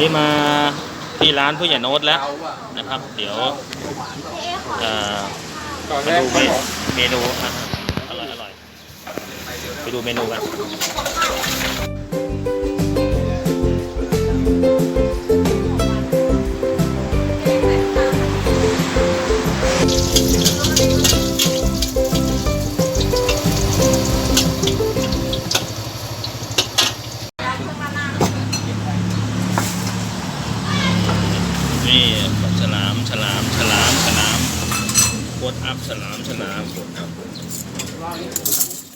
นี้มาที่ร้านผู้ใหญ่โน้ตแล้วนะครับ เดี๋ยวมาดูเขาบอกเมนูอร่อยอร่อยไปดูเมนูกันามฉลามฉลามฉลามโคตรอัพฉลามฉลาม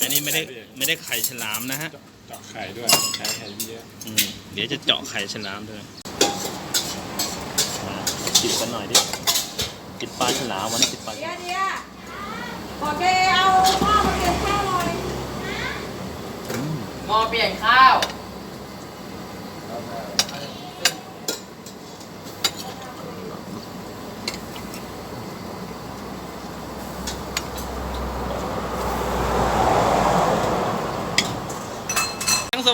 อันนี้ไม่ได้ไม่ได้ไข่ฉลามนะฮะเจาะไข่ด้วยใช้ไข่เยอะอืมเดี๋ยวจะเจาะไข่ฉลามด้วยมาจิบกันหน่อยดิจิบปลาฉลามวันนี้จิบปลาเดี๋ยวเดี๋ยวบอกแกเอาหม้อมาเตรียมข้าวหน่อยหม้อเปลี่ยนข้าว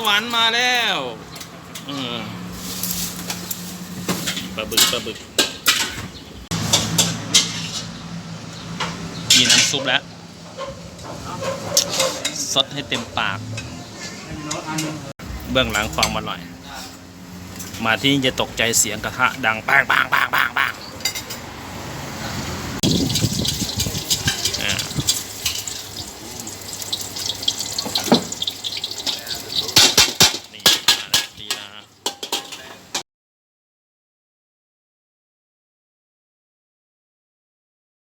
วรรค์มาแล้วปลาบึกปลาบึกมีน้ำซุปแล้วสดให้เต็มปาก เบื้องหลังความอร่อย มาที่นี่จะตกใจเสียงกระทะดังปังปังปังปังปัง